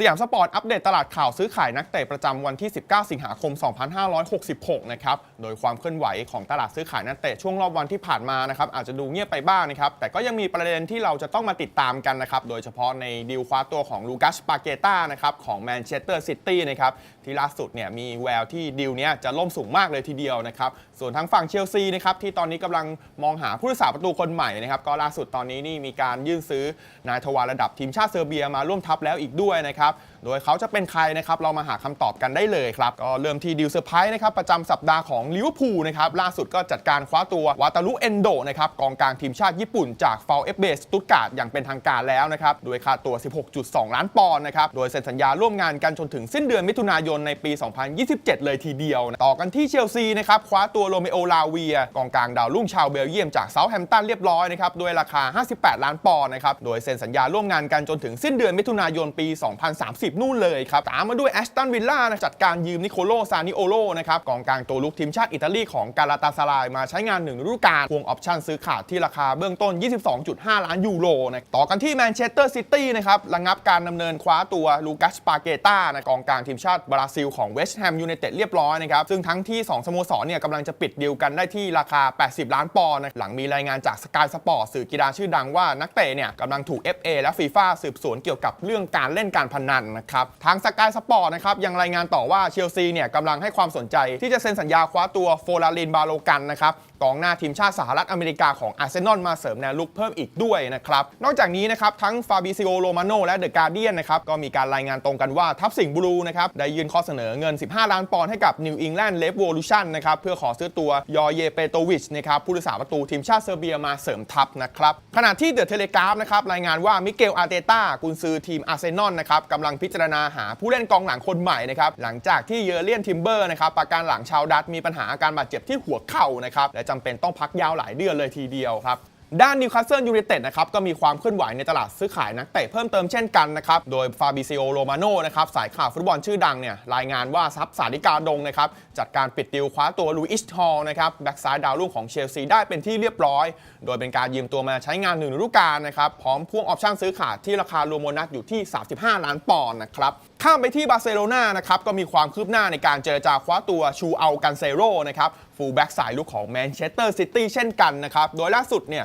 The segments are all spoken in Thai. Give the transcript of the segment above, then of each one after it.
สยามสปอร์ตอัปเดตตลาดข่าวซื้อขายนักเตะประจำวันที่ 19 สิงหาคม 2566 นะครับ โดยความเคลื่อนไหวของตลาดซื้อขายนักเตะช่วงรอบวันที่ผ่านมานะครับ อาจจะดูเงียบไปบ้างนะครับ แต่ก็ยังมีประเด็นที่เราจะต้องมาติดตามกันนะครับ โดยเฉพาะในดีลคว้าตัวของลูกัสปาเกต้านะครับของแมนเชสเตอร์ซิตี้นะครับ ที่ล่าสุดเนี่ยมีแววที่ดีลเนี้ยจะล่มสูงมากเลยทีเดียวนะครับ ส่วนทางฝั่งเชลซีนะครับที่ตอนนี้กำลังมองหาผู้รักษาประตูคนใหม่นะครับ ก็ล่าสุดตอนนี้นี่มีการยื่นซื้อนายทวารระดับทีมชาติเซอร์เบียมาร่วมทัพแล้วอีกด้วยนะครับโดยเขาจะเป็นใครนะครับ เรามาหาคำตอบกันได้เลยครับ ก็เริ่มที่ดิวเซอร์ไพรส์นะครับ ประจำสัปดาห์ของลิเวอร์พูลนะครับ ล่าสุดก็จัดการคว้าตัววาตาลุเอนโดนะครับ กองกลางทีมชาติญี่ปุ่นจากฟาวเอฟเบสตุตการ์ดอย่างเป็นทางการแล้วนะครับ โดยค่าตัว 16.2 ล้านปอนด์นะครับ โดยเซ็นสัญญาร่วมงานกันจนถึงสิ้นเดือนมิถุนายนในปี 2027 เลยทีเดียว ต่อกันที่เชลซีนะครับคว้าตัวโรเมโอลาเวียกองกลางดาวรุ่งชาวเบลเยียมจากเซาท์แฮมป์ตันเรียบร้อยนะครับด้วยราคา 58 ล้านปอนด์นะครับโดยเซ็นสัญญาร่วมงานกันจนถึงสิ้นเดือนมิถุนายนปี2030 นู่นเลยครับ ตามมาด้วยแอสตันวิลล่านะจัดการยืมนิโคโลซานิโอโลนะครับกองกลางตัวลุกทีมชาติอิตาลีของกาลาตาซารายมาใช้งานหนึ่งฤดูกาลพวงออปชั่นซื้อขาดที่ราคาเบื้องต้น 22.5 ล้านยูโรนะต่อกันที่แมนเชสเตอร์ซิตี้นะครับระงับการดำเนินคว้าตัวลูกัสปาเกต้านะกองกลางทีมชาติบราซิลของเวสต์แฮมยูไนเต็ดเรียบร้อยนะครับซึ่งทั้งที่ 2 สโมสรเนี่ยกำลังจะปิดดีลกันได้ที่ราคา 80 ล้านปอนด์นะหลังมีรายงานจากสกายสปอร์ตสื่อกีฬาชื่อดังว่านักเตะเนี่ยกำลังถูก FA และฟีฟ่าสืบสวนเกี่ยวกับเรื่องการเล่นการพนันนะครับ ทางสกายสปอร์ตนะครับยังรายงานต่อว่าเชลซีเนี่ยกำลังให้ความสนใจที่จะเซ็นสัญญาคว้าตัวโฟลารินบาโลกันนะครับกองหน้าทีมชาติสหรัฐอเมริกาของอาร์เซนอลมาเสริมแนวลุกเพิ่มอีกด้วยนะครับ นอกจากนี้นะครับทั้งฟาบิซิโอโรมาโนและเดอะการเดียนนะครับก็มีการรายงานตรงกันว่าทัพสิงห์บลูนะครับได้ยื่นข้อเสนอเงิน 15 ล้านปอนด์ให้กับนิวอิงแลนด์เลฟโวลูชันนะครับเพื่อขอซื้อตัวยอเยเปโตวิชนะครับผู้รักษาประตูทีมชาติเซอร์เบียมาเสริมทัพนะครับขณะที่เดอะเทเลกราฟนะครับรายงานว่ามิเกลอาร์เตต้ากุนซือทีมอาร์เซนอลนะครับกำลังพิจารณาหาผู้เล่นกองหลังคนใหม่นะครับหลังจากที่เยอเลียนทิมเบอร์นะครับประการหลังชาวดัตมีปัญหาอาการบาดเจ็บที่หัวเข่านะครับและจำเป็นต้องพักยาวหลายเดือนเลยทีเดียวครับ ด้านนิวคาสเซิลยูไนเต็ดนะครับก็มีความเคลื่อนไหวในตลาดซื้อขายนักเตะเพิ่มเติมเช่นกันนะครับโดยฟาบิซิโอโรมาโนนะครับสายข่าวฟุตบอลชื่อดังเนี่ยรายงานว่าซับสาริกาดงนะครับจัดการปิดดิวคว้าตัวลูอิสฮอลนะครับแบ็กซ้ายดาวรุ่งของเชลซีได้เป็นที่เรียบร้อย โดยเป็นการยืมตัวมาใช้งานหนึ่งฤดูกาลนะครับพร้อมพ่วงออปชั่นซื้อขาดที่ราคารวมโบนัสอยู่ที่ 35 ล้านปอนด์นะครับข้ามไปที่บาร์เซโลนานะครับก็มีความคืบหน้าในการเจรจาคว้าตัวชูเอัลกันเซโรนะครับฟูลแบ็กสายลุกของแมนเชสเตอร์ซิตี้เช่นกันนะครับโดยล่าสุดเนี่ย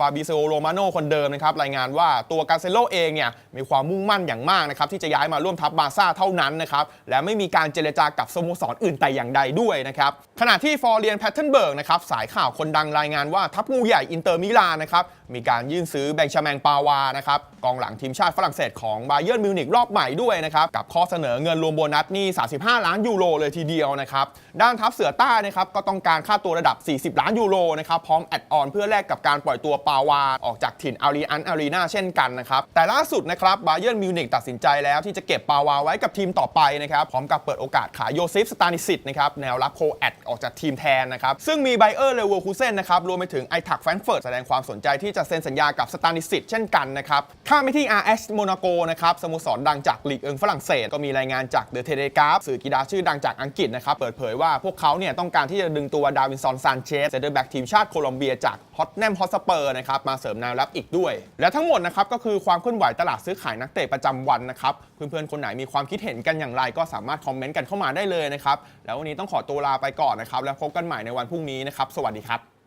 ฟาบิเซโอโรมาโนคนเดิมนะครับรายงานว่าตัวกาเซโลเองเนี่ยมีความมุ่งมั่นอย่างมากนะครับที่จะย้ายมาร่วมทัพบาร์ซ่าเท่านั้นนะครับและไม่มีการเจรจากับสโมสรอื่นแต่อย่างใดด้วยนะครับขณะที่ฟอร์เรียนแพทเทนเบิร์กนะครับสายข่าวคนดังรายงานว่าทัพงูใหญ่อินเตอร์มิลานนะครับมีการยื่นซื้อแบงชาแมงปาวานะครับกองหลังทีมชาติฝรั่งเศสของบาเยิร์นมิวนิกรอบใหม่ด้วยนะครับกับข้อเสนอเงินรวมโบนัสนี่ 35 ล้านยูโรเลยทีเดียวนะครับด้านทัพเสือใต้นะครับก็ต้องการค่าตัวระดับ 40 ล้านยูโรนะครับพร้อมแอดออนเพื่อแลกกับการปล่อยตัวปาวาออกจากถิ่นอารีอันอารีนาเช่นกันนะครับแต่ล่าสุดนะครับบาเยิร์นมิวนิกตัดสินใจแล้วที่จะเก็บปาวาไว้กับทีมต่อไปนะครับพร้อมกับเปิดโอกาสขายโยซิฟสตานิสิตนะครับแนวรับโคแอดออกจากทีมแทนนะครับซึ่งมีไบเออร์เลเวอร์คูเซนนะครับรวมไปถึงไอทักแฟรงเฟิร์ตแสดงความสนใจที่จะเซ็นสัญญากับสตานิสิตเช่นกันนะครับ ข้ามไปที่ RS โมนาโกนะครับสโมสรดังจากลีกเอิงฝรั่งเศสก็มีรายงานจากเดอะเทเลกราฟสื่อกีฬาชื่อดังจากอังกฤษนะครับ เปิดเผยว่าพวกเขาเนี่ยต้องการที่จะดึงตัวดาวินซอนซานเชสเซนเตอร์แบ็กทีมชาติโคลอมเบียจากฮอตแนมฮอตสเปอร์นะครับมาเสริมแนวรับอีกด้วย และทั้งหมดนะครับก็คือความเคลื่อนไหวตลาดซื้อขายนักเตะประจำวันนะครับเพื่อนๆคนไหนมีความคิดเห็นกันอย่างไรก็สามารถคอมเมนต์กันเข้ามาได้เลยนะครับแล้ววันนี้ต้องขอตัวลาไปก่อนนะครับแล้วพบกันใหม่ในวันพรุ่งนี้นะครับสวัสดีครับ